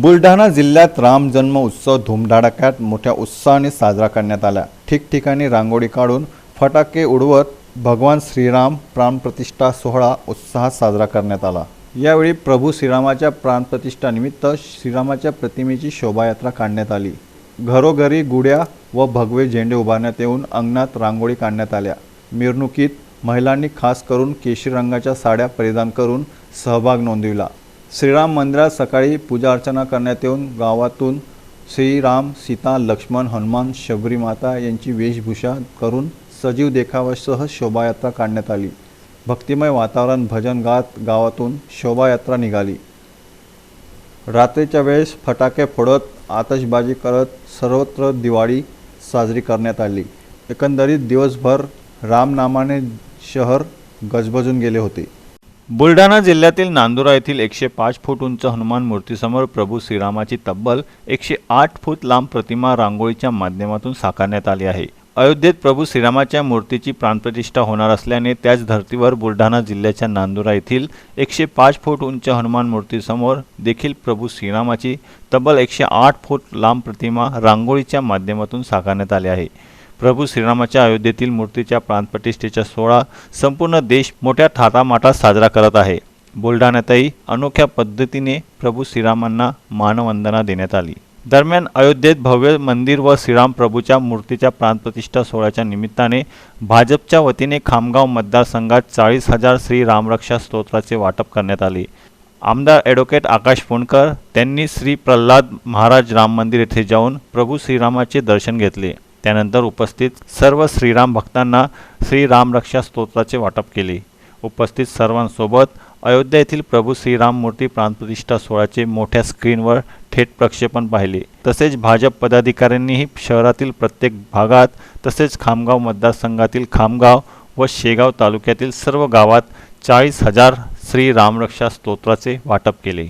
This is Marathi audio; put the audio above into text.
बुलढाणा जिल्ह्यात राम जन्म उत्सव धुमधडाक्यात मोठ्या उत्साहाने साजरा करण्यात आला. ठिकठिकाणी रांगोळी काढून फटाके उडवत भगवान श्रीराम प्राणप्रतिष्ठा सोहळा उत्साहात साजरा करण्यात आला. यावेळी प्रभू श्रीरामाच्या प्राणप्रतिष्ठानिमित्त श्रीरामाच्या प्रतिमेची शोभायात्रा काढण्यात आली. घरोघरी गुड्या व भगवे झेंडे उभारण्यात येऊन अंगणात रांगोळी काढण्यात आल्या. मिरवणुकीत महिलांनी खास करून केशरी रंगाच्या साड्या परिधान करून सहभाग नोंदविला. श्रीराम मंदिरात सकाळी पूजा अर्चना करण्यात येऊन गावातून श्रीराम सीता लक्ष्मण हनुमान शबरी माता यांची वेशभूषा करून सजीव देखाव्यासह शोभायात्रा काढण्यात आली. भक्तिमय वातावरण भजन गात गावातून शोभायात्रा निघाली. रात्रीच्या वेळेस फटाके फोडत आतषबाजी करत सर्वत्र दिवाळी साजरी करण्यात आली. एकंदरीत दिवसभर रामनामाने शहर गजबजून गेले होते. बुलढाणा जिल्ह्यातील नांदुरा येथील एकशे पाच फूट उंच हनुमान मूर्तीसमोर प्रभू श्रीरामाची तब्बल एकशे आठ फूट लांब प्रतिमा रांगोळीच्या माध्यमातून साकारण्यात आली आहे. अयोध्येत प्रभू श्रीरामाच्या मूर्तीची प्राणप्रतिष्ठा होणार असल्याने त्याच धर्तीवर बुलढाणा जिल्ह्याच्या नांदुरा येथील एकशे पाच फूट उंच हनुमान मूर्तीसमोर देखील प्रभू श्रीरामाची तब्बल एकशे आठ फूट लांब प्रतिमा रांगोळीच्या माध्यमातून साकारण्यात आली आहे. प्रभू श्रीरामाच्या अयोध्येतील मूर्तीच्या प्राणप्रतिष्ठेचा सोहळा संपूर्ण देश मोठ्या थाटामाटात साजरा करत आहे. बुलढाण्यातही अनोख्या पद्धतीने प्रभू श्रीरामांना मानवंदना देण्यात आली. दरम्यान अयोध्येत भव्य मंदिर व श्रीराम प्रभूच्या मूर्तीच्या प्राणप्रतिष्ठा सोहळ्याच्या निमित्ताने भाजपच्या वतीने खामगाव मतदारसंघात चाळीस हजार श्री रामरक्षा स्तोत्राचे वाटप करण्यात आले. आमदार ॲडव्होकेट आकाश फोंडकर त्यांनी श्री प्रल्हाद महाराज राम मंदिर येथे जाऊन प्रभू श्रीरामाचे दर्शन घेतले. त्यानंतर उपस्थित सर्व श्रीराम भक्तांना श्रीराम रक्षा स्तोत्राचे वाटप केले. उपस्थित सर्वांसोबत अयोध्या येथील प्रभू श्रीराम मूर्ती प्राणप्रतिष्ठा सोहळ्याचे मोठ्या स्क्रीनवर थेट प्रक्षेपण पाहिले. तसेच भाजप पदाधिकाऱ्यांनीही शहरातील प्रत्येक भागात तसेच खामगाव मतदारसंघातील खामगाव व शेगाव तालुक्यातील सर्व गावात चाळीस हजार श्रीरामरक्षा स्तोत्राचे वाटप केले.